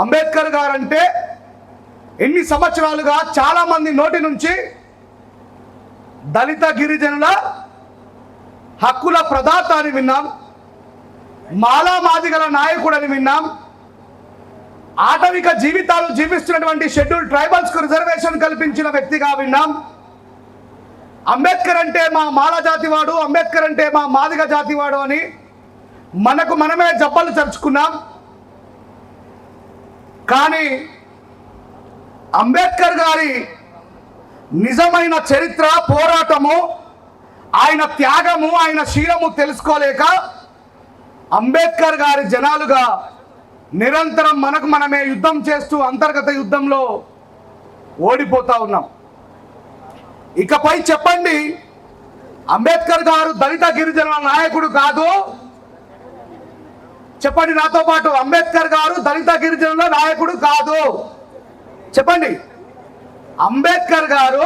అంబేద్కర్ గారు అంటే ఎన్ని సంవత్సరాలుగా చాలామంది నోటి నుంచి దళిత గిరిజనుల హక్కుల ప్రదాత అని విన్నాం. మాలా మాదిగల నాయకుడని విన్నాం. ఆటవిక జీవితాలు జీవిస్తున్నటువంటి షెడ్యూల్ ట్రైబల్స్కు రిజర్వేషన్ కల్పించిన వ్యక్తిగా విన్నాం. అంబేద్కర్ అంటే మా మాల జాతివాడు అంబేద్కర్ అంటే మా మాదిగ జాతివాడు అని మనకు మనమే జబ్బలు చరుచుకున్నాం. కానీ అంబేద్కర్ గారి నిజమైన చరిత్ర పోరాటము ఆయన త్యాగము ఆయన శీలము తెలుసుకోలేక అంబేద్కర్ గారి జనాలుగా నిరంతరం మనకు మనమే యుద్ధం చేస్తూ అంతర్గత యుద్ధంలో ఓడిపోతా ఉన్నాం. ఇకపై చెప్పండి అంబేద్కర్ గారు దళిత గిరిజనుల నాయకుడు కాదు చెప్పండి నాతో పాటు అంబేద్కర్ గారు దళిత గిరిజనుల నాయకుడు కాదు. చెప్పండి. అంబేద్కర్ గారు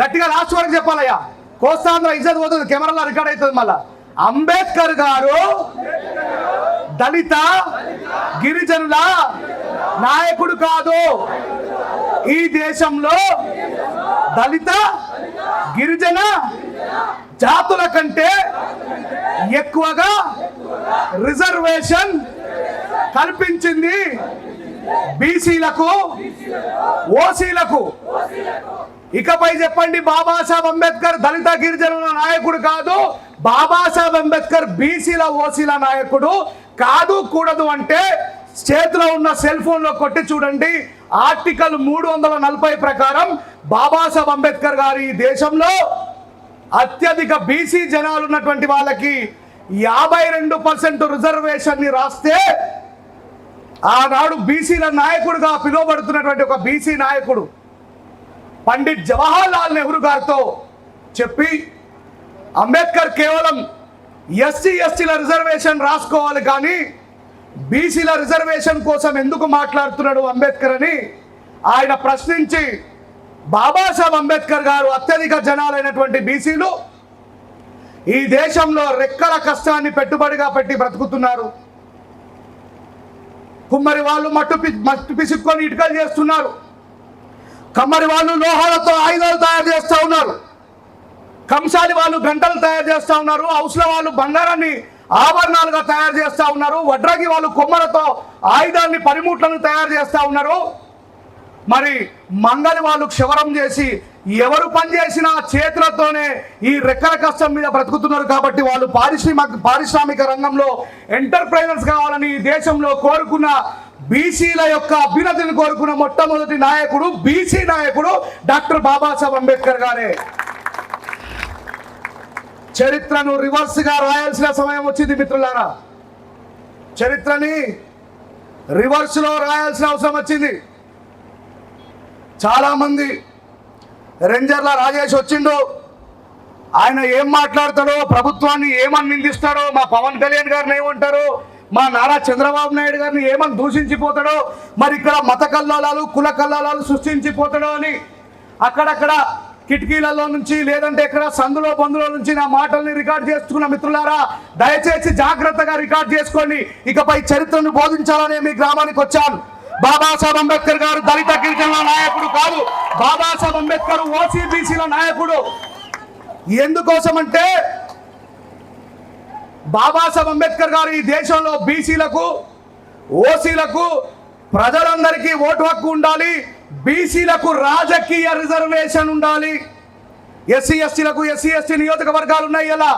గట్టిగా లాస్ట్ వరకు చెప్పాలయ్యా. కోస్తాంధ్ర ఇజ్జత్ పోతుంది కెమెరాలో రికార్డ్ అవుతుంది మళ్ళా. అంబేద్కర్ గారు దళిత గిరిజనుల నాయకుడు కాదు. ఈ దేశంలో దళిత గిరిజన జాతుల కంటే ఎక్కువగా రిజర్వేషన్ కల్పించింది బీసీలకు ఓసీలకు. ఇకపై చెప్పండి బాబాసాహెబ్ అంబేద్కర్ దళిత గిరిజనుల నాయకుడు కాదు బాబాసాహెబ్ అంబేద్కర్ బీసీల ఓసీల నాయకుడు కాదు కూడదు అంటే చేతిలో ఉన్న సెల్ ఫోన్లో కొట్టి చూడండి ఆర్టికల్ మూడు వందల నలభై ప్రకారం బాబాసాహెబ్ అంబేద్కర్ గారు ఈ దేశంలో అత్యధిక బీసీ జనాలు ఉన్నటువంటి వాళ్ళకి యాభై రెండు పర్సెంట్ రిజర్వేషన్ని రాస్తే ఆనాడు బీసీల నాయకుడుగా పిలువబడుతున్నటువంటి ఒక బీసీ నాయకుడు పండిట్ జవహర్ లాల్ నెహ్రూ గారితో చెప్పి అంబేద్కర్ కేవలం ఎస్సీ ఎస్టీల రిజర్వేషన్ రాసుకోవాలి కానీ బీసీల రిజర్వేషన్ కోసం ఎందుకు మాట్లాడుతున్నాడు అంబేద్కర్ అని ఆయన ప్రశ్నించి బాబాసాహెబ్ అంబేద్కర్ గారు అత్యధిక జనాలైనటువంటి బీసీలు ఈ దేశంలో రెక్కల కష్టాన్ని పెట్టుబడిగా పెట్టి బ్రతుకుతున్నారు. కుమ్మరి వాళ్ళు మట్టు మట్టు పిసుక్కొని ఇటుకలు చేస్తున్నారు. కమ్మరి వాళ్ళు లోహాలతో ఆయుధాలు తయారు చేస్తూ ఉన్నారు. కంసాలి వాళ్ళు గంటలు తయారు చేస్తూ ఉన్నారు. హౌస్ల వాళ్ళు బంగారాన్ని ఆభరణాలుగా తయారు చేస్తూ ఉన్నారు. వడ్రగి వాళ్ళు కొమ్మలతో ఆయుధాన్ని పనిముట్లను తయారు చేస్తూ ఉన్నారు. మరి మంగలి వాళ్ళు క్షవరం చేసి ఎవరు పని చేసినా చేతులతోనే ఈ రెక్కల కష్టం మీద బ్రతుకుతున్నారు కాబట్టి వాళ్ళు పారిశ్రామిక పారిశ్రామిక రంగంలో ఎంటర్ప్రైజర్స్ కావాలని ఈ దేశంలో కోరుకున్న బీసీల యొక్క అభ్యున్నతిని కోరుకున్న మొట్టమొదటి నాయకుడు బీసీ నాయకుడు డాక్టర్ బాబాసాహెబ్ అంబేద్కర్ గారే. చరిత్రను రివర్స్గా రాయాల్సిన సమయం వచ్చింది మిత్రులారా. చరిత్రని రివర్స్లో రాయాల్సిన అవసరం వచ్చింది. చాలామంది రెంజర్ల రేంజర్ల రాజేష్ వచ్చిండు. ఆయన ఏం మాట్లాడతాడో ప్రభుత్వాన్ని ఏమని నిందిస్తాడో మా పవన్ కళ్యాణ్ గారిని ఏమంటారు మా నారా చంద్రబాబు నాయుడు గారిని ఏమని దూషించిపోతాడో మరి ఇక్కడ మత కల్లాలాలు కుల కల్లాలాలు సృష్టించిపోతాడో అని అక్కడక్కడ కిటికీలలో నుంచి లేదంటే ఎక్కడ సందులో బంధులో నుంచి నా మాటల్ని రికార్డ్ చేసుకున్న మిత్రులారా దయచేసి జాగ్రత్తగా రికార్డ్ చేసుకోండి. ఇకపై చరిత్రను బోధించాలనే మీ గ్రామానికి వచ్చాను. బాబాసాహెబ్ అంబేద్కర్ గారు దళిత గిరిజనుల నాయకుడు కాదు. బాబాసాహెబ్ అంబేద్కర్ ఓసీబీసీల నాయకుడు. ఎందుకోసం అంటే బాబాసాహెబ్ అంబేద్కర్ గారు ఈ దేశంలో బీసీలకు ఓసీలకు ప్రజలందరికీ ఓటు హక్కు ఉండాలి. బీసీలకు రాజకీయ రిజర్వేషన్ ఉండాలి. ఎస్సీ ఎస్టీలకు ఎస్సీ ఎస్టీ నియోజకవర్గాలు ఉన్నాయి ఇలా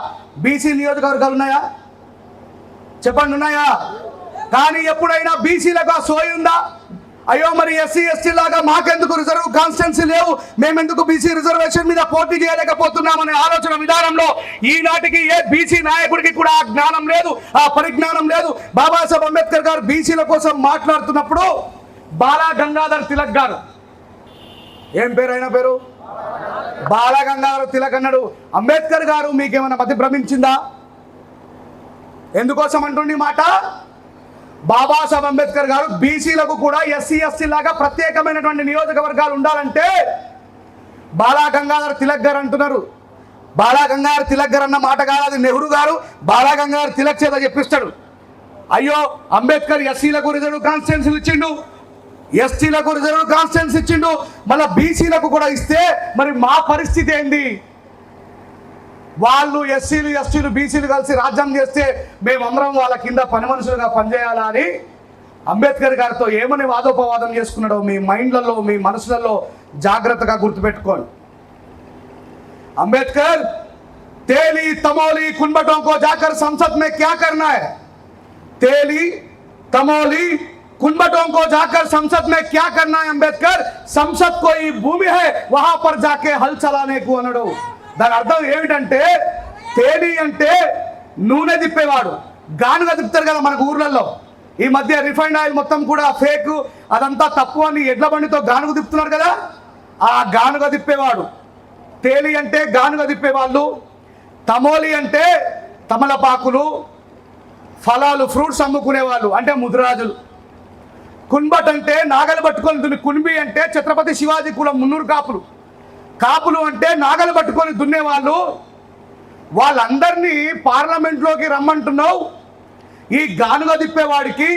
బీసీ నియోజకవర్గాలు ఉన్నాయా? చెప్పండి ఉన్నాయా? కానీ ఎప్పుడైనా బీసీలకు ఆ సోయి ఉందా? అయ్యో మరి ఎస్సీ ఎస్టీ లాగా మాకెందుకు రిజర్వ్ కాన్స్టెన్సీ లేవు? మేమెందుకు బీసీ రిజర్వేషన్ మీద పోటీ చేయలేకపోతున్నామనే ఆలోచన విధానంలో ఈనాటికి ఏ బీసీ నాయకుడికి కూడా ఆ జ్ఞానం లేదు ఆ పరిజ్ఞానం లేదు. బాబాసాహెబ్ అంబేద్కర్ గారు బీసీల కోసం మాట్లాడుతున్నప్పుడు బాలా గంగాధర్ తిలక్ గారు. ఏం పేరు పేరు? బాలా గంగాధర్ తిలక్ అన్నాడు. అంబేద్కర్ గారు మీకేమైనా మతి భ్రమించిందా? ఎందుకోసం అంటుండి మాట? బాబాసాహెబ్ అంబేద్కర్ గారు బీసీలకు కూడా ఎస్సీ ఎస్సీ లాగా ప్రత్యేకమైనటువంటి నియోజకవర్గాలు ఉండాలంటే బాలా గంగాధర్ తిలక్ గారు అంటున్నారు. బాలా గంగాధర్ తిలక్ గారు అన్న మాట కాదు అది నెహ్రూ గారు. బాలా గంగాధర్ తిలక్ చేత చెప్పిస్తాడు. అయ్యో అంబేద్కర్ ఎస్సీలకు రిజర్వ్ కాన్స్టిట్యున్సీలు ఇచ్చిండు. ఎస్టీలకు రిజర్వ్ కాన్స్టిట్యున్సీ ఇచ్చిండు. మళ్ళీ బీసీలకు కూడా ఇస్తే మరి మా పరిస్థితి ఏంది? వాళ్ళు ఎస్సీలు ఎస్టీలు బీసీలు కలిసి రాజ్యం చేస్తే మేమందరం వాళ్ళ కింద పని మనుషులుగా పనిచేయాలా అని అంబేద్కర్ గారితో ఏమని వాదోపవాదం చేసుకున్నాడో మీ మైండ్లలో మీ మనసులలో జాగ్రత్తగా గుర్తుపెట్టుకోండి अंबेडकर तेली तमोली कुनबटों को जाकर संसद में क्या करना है तेली तमोली कुनबटों को जाकर संसद में क्या करना है अंबेडकर संसद कोई भूमि है वहां पर जाके हल चलाने को అనడు దాని అర్థం ఏమిటంటే తేలి అంటే నూనె తిప్పేవాడు. గానుగా తిప్పుతారు కదా మనకు ఊర్లలో. ఈ మధ్య రిఫైండ్ ఆయిల్ మొత్తం కూడా ఫేక్ అదంతా తప్పు అని ఎడ్ల బండితో గానుగ తిప్పుతున్నారు కదా? ఆ గానుగ తిప్పేవాడు. తేలి అంటే గానుగ తిప్పేవాళ్ళు. తమోలి అంటే తమలపాకులు ఫలాలు ఫ్రూట్స్ అమ్ముకునే వాళ్ళు అంటే ముదురాజులు. కున్బట్ అంటే నాగలు పట్టుకొని కున్బి అంటే ఛత్రపతి శివాజీ కులం మున్నూరు కాపులు. కాపులు అంటే నాగలు పట్టుకొని దున్నేవాళ్ళు. వాళ్ళందరినీ పార్లమెంట్లోకి రమ్మంటున్నావు. ఈ గానుగ తిప్పేవాడికి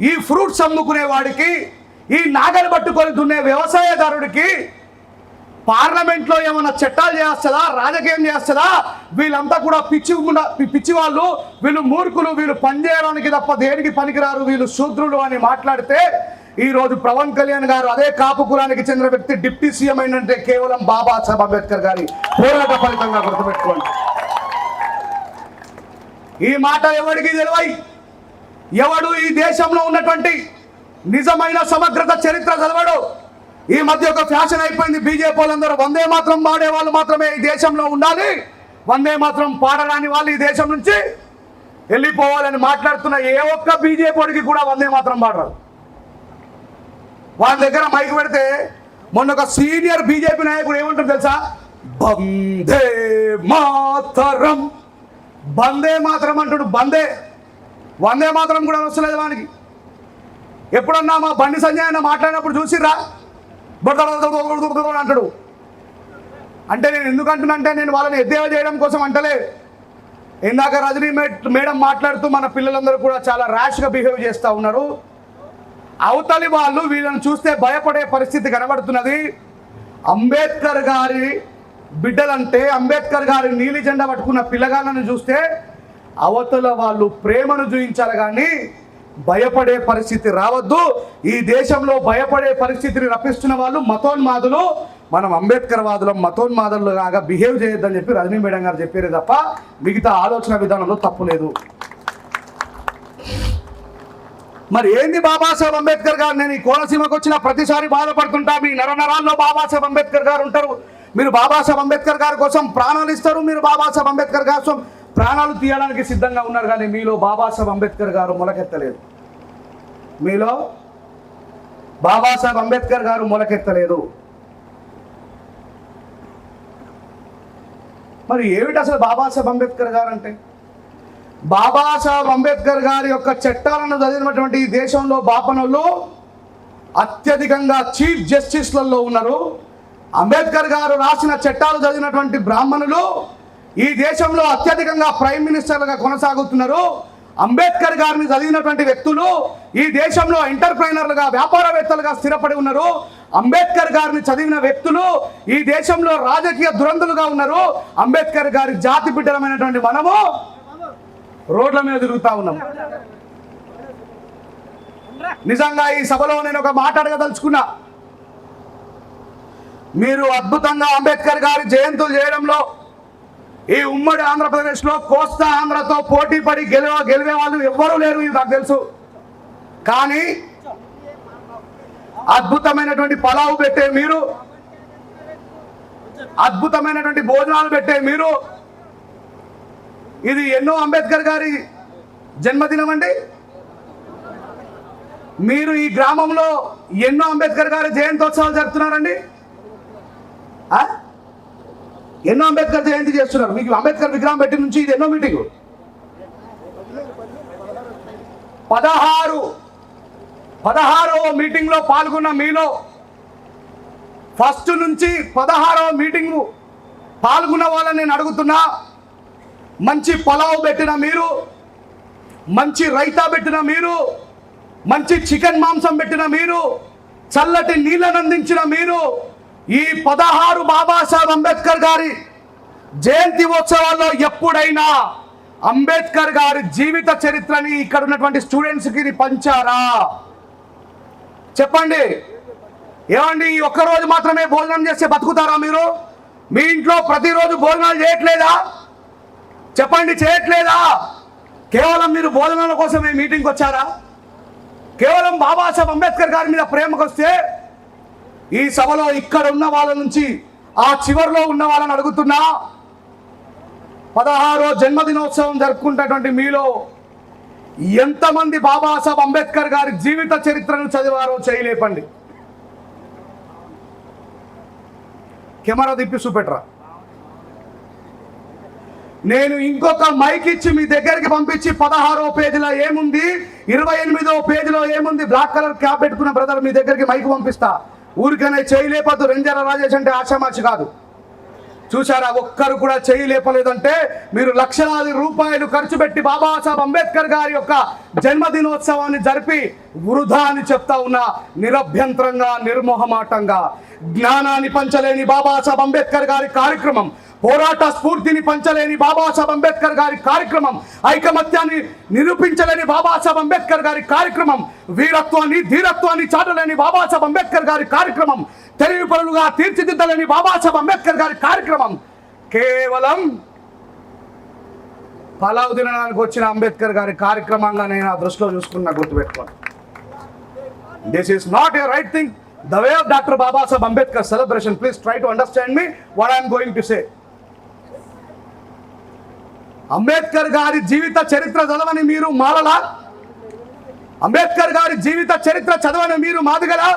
ఈ ఫ్రూట్స్ అమ్ముకునేవాడికి ఈ నాగలు పట్టుకొని దున్నే వ్యవసాయదారుడికి పార్లమెంట్లో ఏమైనా చట్టాలు చేస్తుందా రాజకీయం చేస్తుందా వీళ్ళంతా కూడా పిచ్చి ఉన్న- పిచ్చి వాళ్ళు వీళ్ళు మూర్ఖులు వీళ్ళు పనిచేయడానికి తప్ప దేనికి పనికిరారు వీళ్ళు శూద్రులు అని మాట్లాడితే ఈ రోజు పవన్ కళ్యాణ్ గారు అదే కాపు కులానికి చెందిన వ్యక్తి డిప్యూటీ సీఎం అయినంటే కేవలం బాబాసాహెబ్ అంబేద్కర్ గారి పోరాట ఫలితంగా గుర్తుపెట్టుకోండి. ఈ మాట ఎవరికి తెలివై? ఎవడు ఈ దేశంలో ఉన్నటువంటి నిజమైన సమగ్రత చరిత్ర చదవడు. ఈ మధ్య ఒక ఫ్యాషన్ అయిపోయింది. బీజేపీ వాళ్ళందరూ వందే మాత్రం పాడే వాళ్ళు మాత్రమే ఈ దేశంలో ఉండాలి. వందే మాత్రం పాడరాని వాళ్ళు ఈ దేశం నుంచి వెళ్ళిపోవాలని మాట్లాడుతున్న ఏ ఒక్క బీజేపీకి కూడా వందే మాత్రం పాడరాదు. వాళ్ళ దగ్గర మైక్ పెడితే మొన్న ఒక సీనియర్ బీజేపీ నాయకుడు ఏమంటారు తెలుసా? బందే మాతరం. బందే మాత్రం అంటాడు. బందే. వందే మాత్రం కూడా వస్తలేదు వానికి. ఎప్పుడన్నా మా బండి సంజయ్ అన్న మాట్లాడినప్పుడు చూసిర్రా? బొడదొడదొడదొడదొడదొడ అంటాడు. అంటే నేను ఎందుకు నేను వాళ్ళని ఎద్దేవా చేయడం కోసం అంటలే. ఇందాక రజనీ మేడం మాట్లాడుతూ మన పిల్లలందరూ కూడా చాలా ర్యాష్గా బిహేవ్ చేస్తూ ఉన్నారు. అవతలి వాళ్ళు వీళ్ళని చూస్తే భయపడే పరిస్థితి కనబడుతున్నది. అంబేద్కర్ గారి బిడ్డలంటే అంబేద్కర్ గారి నీలి జెండా పట్టుకున్న పిల్లగాళ్ళని చూస్తే అవతల వాళ్ళు ప్రేమను చూపించాలి కానీ భయపడే పరిస్థితి రావద్దు. ఈ దేశంలో భయపడే పరిస్థితిని రప్పిస్తున్న వాళ్ళు మతోన్మాదులు. మనం అంబేద్కర్ వాదులం మతోన్మాదులు కాగా బిహేవ్ చేయొద్దని చెప్పి రజనీ మేడం గారు చెప్పారు తప్ప మిగతా ఆలోచన విధానంలో తప్పు లేదు. మరి ఏంది బాబాసాహెబ్ అంబేద్కర్ గారు? నేను ఈ కోనసీమకు వచ్చిన ప్రతిసారి బాధపడుతుంటా. మీ నరనరాల్లో బాబాసాహెబ్ అంబేద్కర్ గారు ఉంటారు. మీరు బాబాసాహెబ్ అంబేద్కర్ గారి కోసం ప్రాణాలు ఇస్తారు. మీరు బాబాసాహెబ్ అంబేద్కర్ గారి కోసం ప్రాణాలు తీయడానికి సిద్ధంగా ఉన్నారు కానీ మీలో బాబాసాహెబ్ అంబేద్కర్ గారు మొలకెత్తలేదు. మీలో బాబాసాహెబ్ అంబేద్కర్ గారు మొలకెత్తలేదు. మరి ఏమిటి అసలు బాబాసాహెబ్ అంబేద్కర్ గారు అంటే? బాబాసాహెబ్ అంబేద్కర్ గారి యొక్క చట్టాలను చదివినటువంటి ఈ దేశంలో బాపనులు అత్యధికంగా చీఫ్ జస్టిస్లలో ఉన్నారు. అంబేద్కర్ గారు రాసిన చట్టాలు చదివినటువంటి బ్రాహ్మణులు ఈ దేశంలో అత్యధికంగా ప్రైమ్ మినిస్టర్లుగా కొనసాగుతున్నారు. అంబేద్కర్ గారిని చదివినటువంటి వ్యక్తులు ఈ దేశంలో ఎంటర్ప్రైనర్లుగా వ్యాపారవేత్తలుగా స్థిరపడి ఉన్నారు. అంబేద్కర్ గారిని చదివిన వ్యక్తులు ఈ దేశంలో రాజకీయ దురంతులుగా ఉన్నారు. అంబేద్కర్ గారి జాతి బిడ్డలమైనటువంటి మనము రోడ్ల మీద తిరుగుతా ఉన్నాం. నిజంగా ఈ సభలో నేను ఒక మాట అడగదలుచుకున్నా. మీరు అద్భుతంగా అంబేద్కర్ గారి జయంతులు చేయడంలో ఈ ఉమ్మడి ఆంధ్రప్రదేశ్లో కోస్తా ఆంధ్రతో పోటీ పడి గెలవ గెలివే వాళ్ళు ఎవ్వరూ లేరు ఇది నాకు తెలుసు. కానీ అద్భుతమైనటువంటి పలావు పెట్టే మీరు అద్భుతమైనటువంటి భోజనాలు పెట్టే మీరు ఇది ఎన్నో అంబేద్కర్ గారి జన్మదినం అండి. మీరు ఈ గ్రామంలో ఎన్నో అంబేద్కర్ గారి జయంతోత్సవాలు జరుపుతున్నారండి. ఎన్నో అంబేద్కర్ జయంతి చేస్తున్నారు. మీకు అంబేద్కర్ విగ్రహం పెట్టి నుంచి ఇది ఎన్నో మీటింగ్? పదహారు. పదహారవ మీటింగ్లో పాల్గొన్న మీలో ఫస్ట్ నుంచి పదహారవ మీటింగ్ పాల్గొన్న వాళ్ళని నేను అడుగుతున్నా. మంచి పొలావు పెట్టిన మీరు మంచి రైతా పెట్టిన మీరు మంచి చికెన్ మాంసం పెట్టిన మీరు చల్లటి నీళ్ళను అందించిన మీరు ఈ పదహారు బాబాసాహెబ్ అంబేద్కర్ గారి జయంతి ఉత్సవాల్లో ఎప్పుడైనా అంబేద్కర్ గారి జీవిత చరిత్రని ఇక్కడ ఉన్నటువంటి స్టూడెంట్స్కి పంచారా? చెప్పండి. ఏమండి ఈ ఒక్కరోజు మాత్రమే భోజనం చేస్తే బతుకుతారా మీరు? మీ ఇంట్లో ప్రతిరోజు భోజనాలు చేయట్లేదా? చెప్పండి చేయట్లేదా? కేవలం మీరు భోజనాల కోసమే మీటింగ్కి వచ్చారా? కేవలం బాబాసాహెబ్ అంబేద్కర్ గారి మీద ప్రేమకు వస్తే ఈ సభలో ఇక్కడ ఉన్న వాళ్ళ నుంచి ఆ చివరిలో ఉన్న వాళ్ళని అడుగుతున్నా. పదహారో జన్మదినోత్సవం జరుపుకుంటున్నటువంటి మీలో ఎంతమంది బాబాసాహెబ్ అంబేద్కర్ గారి జీవిత చరిత్రను చదివారో చేయలేపండి. కెమెరా తిప్పి చూపెట్టరా? నేను ఇంకొక మైక్ ఇచ్చి మీ దగ్గరికి పంపించి పదహారో పేజీలో ఏముంది? ఇరవై ఎనిమిదో పేజీలో ఏముంది? బ్లాక్ కలర్ క్యాప్ పెట్టుకున్న బ్రదర్ మీ దగ్గరికి మైక్ పంపిస్తా. ఊరికనే చేయలేపద్దు రెంజర రాజేష్ అంటే ఆశామాచి కాదు. చూసారా ఒక్కరు కూడా చేయి లేపలేదంటే మీరు లక్షలాది రూపాయలు ఖర్చు పెట్టి బాబాసాహెబ్ అంబేద్కర్ గారి యొక్క జన్మదినోత్సవాన్ని జరిపి వృధా అని చెప్తా ఉన్నా. నిరభ్యంతరంగా నిర్మోహమాటంగా. జ్ఞానాన్ని పంచలేని బాబాసాహెబ్ అంబేద్కర్ గారి కార్యక్రమం. పోరాట స్ఫూర్తిని పంచలేని బాబాసాహెబ్ అంబేద్కర్ గారి కార్యక్రమం ఐకమత్యాన్ని నిరూపించలేని బాబాసాహెబ్ అంబేద్కర్ గారి కార్యక్రమం వీరత్వాన్ని ధీరత్వాన్ని చాటలేని బాబాసాహెబ్ అంబేద్కర్ గారి కార్యక్రమం తెలివి పరులుగా తీర్చిదిద్దలేని బాబాసాహెబ్ అంబేద్కర్ గారి కార్యక్రమం. కేవలం పలావు తినడానికి వచ్చిన అంబేద్కర్ గారి కార్యక్రమంగా నేను ఆ దృష్టిలో చూసుకున్న గుర్తుపెట్టుకోండి this is not a right thing the way of doctor Babasaheb Ambedkar celebration please try to understand me what I'm going to say Ambedkar గారి జీవిత చరిత్ర చదవని మీరు మాలలా అంబేద్కర్ గారి జీవిత చరిత్ర చదవని మీరు మాదిగలా?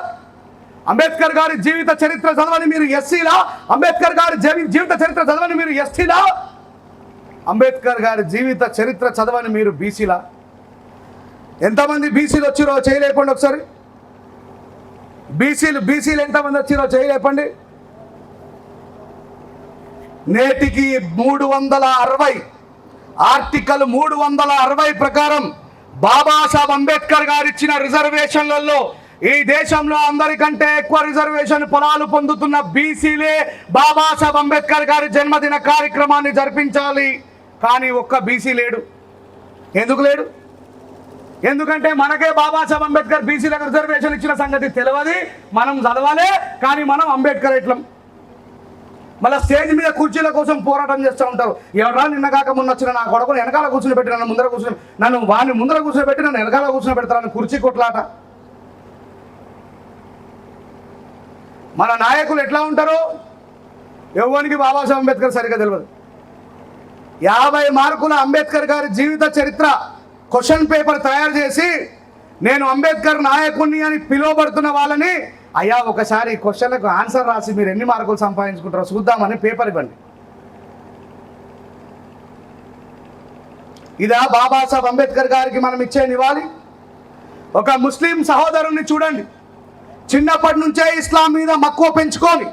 అంబేద్కర్ గారి జీవిత చరిత్ర చదవని మీరు ఎస్సీలా? అంబేద్కర్ గారి జీవిత చరిత్ర చదవని మీరు ఎస్టీలా? అంబేద్కర్ గారి జీవిత చరిత్ర చదవని మీరు బీసీలా? ఎంతమంది బీసీలు వచ్చిరో చేయలేపండి ఒకసారి. బీసీలు బీసీలు ఎంతమంది వచ్చిరో చేయలేపండి. నేటికి మూడు వందల అరవై ఆర్టికల్ మూడు వందల అరవై ప్రకారం బాబాసాహెబ్ అంబేద్కర్ గారు ఇచ్చిన రిజర్వేషన్లలో ఈ దేశంలో అందరికంటే ఎక్కువ రిజర్వేషన్ పొలాలు పొందుతున్న బీసీలే బాబాసాహెబ్ అంబేద్కర్ గారి జన్మదిన కార్యక్రమాన్ని జరిపించాలి. కానీ ఒక్క బీసీ లేడు. ఎందుకు లేడు? ఎందుకంటే మనకే బాబాసాహెబ్ అంబేద్కర్ బీసీలకు రిజర్వేషన్ ఇచ్చిన సంగతి తెలియదు మనం చదవాలి కానీ మనం అంబేద్కర్ ఎట్లం మళ్ళీ స్టేజ్ మీద కుర్చీల కోసం పోరాటం చేస్తూ ఉంటారు. ఎవరా నిన్న కాక మొన్న వచ్చిన నా కొడుకుని వెనకాల కూర్చుని పెట్టి నన్ను ముందర కూర్చుని నన్ను వాడిని ముందర కూర్చుని పెట్టి నన్ను వెనకాల కూర్చుని పెడతారని కుర్చీ కొట్లాట. మన నాయకులు ఎట్లా ఉంటారు ఎవరికి బాబాసాహెబ్ అంబేద్కర్ సరిగ్గా తెలియదు యాభై మార్కుల అంబేద్కర్ గారి జీవిత చరిత్ర క్వశ్చన్ పేపర్ తయారు చేసి నేను అంబేద్కర్ నాయకుణ్ణి అని పిలువబడుతున్న వాళ్ళని అయ్యా ఒకసారి క్వశ్చన్లకు ఆన్సర్ రాసి మీరు ఎన్ని మార్కులు సంపాదించుకుంటారో చూద్దామని పేపర్ ఇవ్వండి. ఇదా బాబాసాహెబ్ అంబేద్కర్ గారికి మనం ఇచ్చే నివాళి. ఒక ముస్లిం సహోదరుణ్ణి చూడండి. చిన్నప్పటి నుంచే ఇస్లాం మీద మక్కువ పెంచుకొని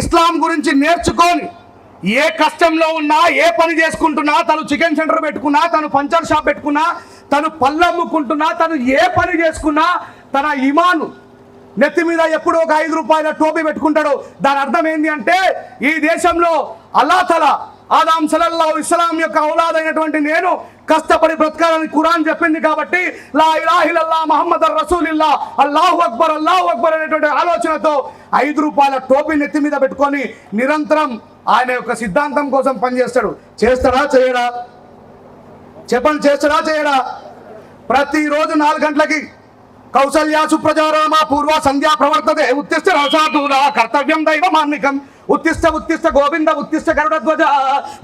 ఇస్లాం గురించి నేర్చుకొని ఏ కష్టంలో ఉన్నా ఏ పని చేసుకుంటున్నా తను చికెన్ సెంటర్ పెట్టుకున్నా తను పంచర్ షాప్ పెట్టుకున్నా తను పళ్ళు అమ్ముకుంటున్నా తను ఏ పని చేసుకున్నా తన ఇమాను నెత్తి మీద ఎప్పుడు ఒక ఐదు రూపాయల టోపీ పెట్టుకుంటాడు. దాని అర్థం ఏంటి అంటే ఈ దేశంలో అల్లాతల ఆదాం సలల్లా ఇస్లాం యొక్క ఔలాదైనటువంటి నేను కష్టపడి బ్రతకాలని ఖురాన్ చెప్పింది కాబట్టి లా ఇలాహిలల్లా మహమ్మద్ రసూలిల్లా అల్లాహు అక్బర్ అల్లాహు అక్బర్ అనేటువంటి ఆలోచనతో ఐదు రూపాయల టోపీ నెత్తి మీద పెట్టుకొని నిరంతరం ఆయన యొక్క సిద్ధాంతం కోసం పనిచేస్తాడు. చేస్తాడా చేయడా? చెప్పండి చేస్తాడా చేయడా? ప్రతిరోజు నాలుగు గంటలకి కౌసల్యా సుప్రజారామ పూర్వ సంధ్యా ప్రవర్తతే. ఉత్తిష్ట రసాధూల కర్తవ్యం దైవమాన్నికం. ఉత్తిష్ట ఉత్తిష్ట గోవింద ఉత్తిష్ట గరుడధ్వజ.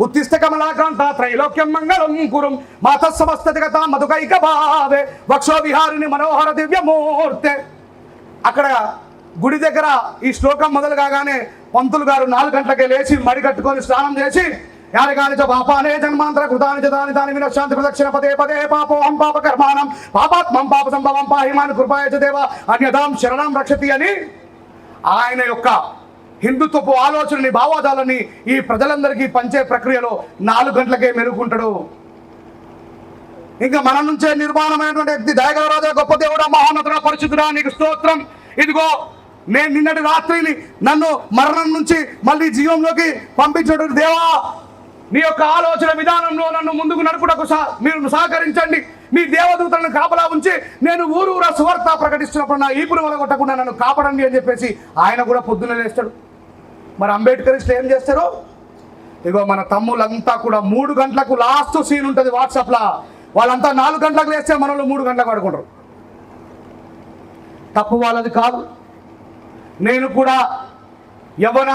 ఉత్తిష్ట కమలాకాంత త్రైలోక్యం మంగళం కురుం. మాత సమస్త జగత మధుకైక భావే వక్షో విహారిని మనోహర దివ్యమూర్తే. అక్కడ గుడి దగ్గర ఈ శ్లోకం మొదలు కాగానే పంతులు గారు నాలుగు గంటలకే లేచి మడి కట్టుకొని స్నానం చేసి యాని చ పాపానే జన్మాంతర కృతాని చ దాని దాని వినశాంతి ప్రదక్షిణ పదే పదే పాపోహం పాప కర్మాణం పాపాత్మం పాప సంభవం పాహిమాన్ కృపాయ దేవ అన్యదాం శరణం రక్షతి అని ఆయన యొక్క హిందుత్వపు ఆలోచనని భావాదాలని ఈ ప్రజలందరికీ పంచే ప్రక్రియలో నాలుగు గంటలకే మెరుగుకుంటాడు ఇంకా మన నుంచే నిర్మాణమైనటువంటి వ్యక్తి దయగలరాజా గొప్ప దేవుడా మహోన్నతుడ పరిశుద్ధుడా నీకు స్తోత్రం. ఇదిగో నేను నిన్నటి రాత్రిని నన్ను మరణం నుంచి మళ్ళీ జీవంలోకి పంపించేటువంటి దేవా నీ యొక్క ఆలోచన విధానంలో నన్ను ముందుకు నడుపుటకు మీరు సహకరించండి. మీ దేవదూతలను కాపలా ఉంచి నేను ఊరు ఊరా సువార్త ప్రకటిస్తున్నప్పుడు నా ఈపులు వలగొట్టకుండా నన్ను కాపాడండి అని చెప్పేసి ఆయన కూడా పొద్దున్నే లేస్తాడు. మరి అంబేద్కరిస్టులు ఏం చేస్తారు? ఇగో మన తమ్ముళ్ళంతా కూడా మూడు గంటలకు లాస్ట్ సీన్ ఉంటుంది వాట్సాప్లో వాళ్ళంతా నాలుగు గంటలకు లేస్తే మనలో మూడు గంటలకు పడుకుంటారు. తప్పు వాళ్ళది కాదు. నేను కూడా యవన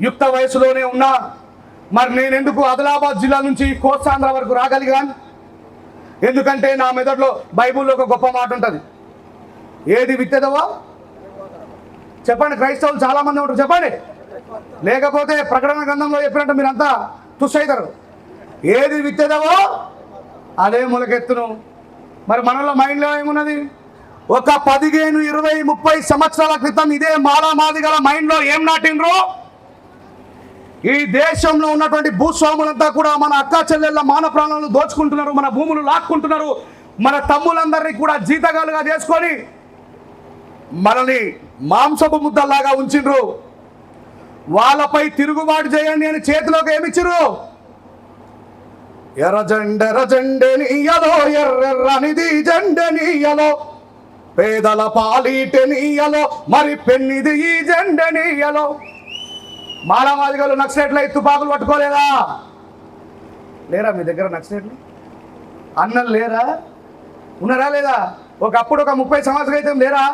యుక్త వయసులోనే ఉన్నా. మరి నేను ఎందుకు ఆదిలాబాద్ జిల్లా నుంచి కోస్తాంధ్ర వరకు రాగలిగాను? ఎందుకంటే నా మెదడులో బైబిల్లో ఒక గొప్ప మాట ఉంటుంది. ఏది విత్తదవో? చెప్పండి క్రైస్తవులు చాలామంది ఉంటారు. చెప్పండి. లేకపోతే ప్రకటన గ్రంథంలో చెప్పినట్టు మీరంతా తుస్సైతారు. ఏది విత్తదవో? అదే మొలకెత్తును. మరి మనలో మైండ్లో ఏమున్నది? ఒక పదిహేను ఇరవై ముప్పై సంవత్సరాల క్రితం ఇదే మాలామాది గల మైండ్లో ఏం నాటిండ్రు? ఈ దేశంలో ఉన్నటువంటి భూస్వాములంతా కూడా మన అక్క చెల్లెళ్ళ మాన ప్రాణాలను దోచుకుంటున్నారు మన భూములు లాక్కుంటున్నారు మన తమ్ములందరినీ కూడా జీతగాలుగా చేసుకొని మనల్ని మాంసపు ముద్దల్లాగా ఉంచిండ్రు. వాళ్ళపై తిరుగుబాటు చేయండి అని చేతిలోకి ఏమిచ్చిర్రు ఎర్ర జెండెర జెండెనియలో ఎర్రెర్రనిది జెండెనియలో పేదల పాలీటెనీయలో మరి పెన్నిది ఈ జెండెనీయలో మాలమాదిగలు నక్సలెట్లు తుపాకులు పట్టుకోలేదా? లేరా మీ దగ్గర నక్సలెట్లు? అన్నలు లేరా? ఉన్నారా లేదా? ఒకప్పుడు ఒక ముప్పై సంవత్సరం అయితే లేరా?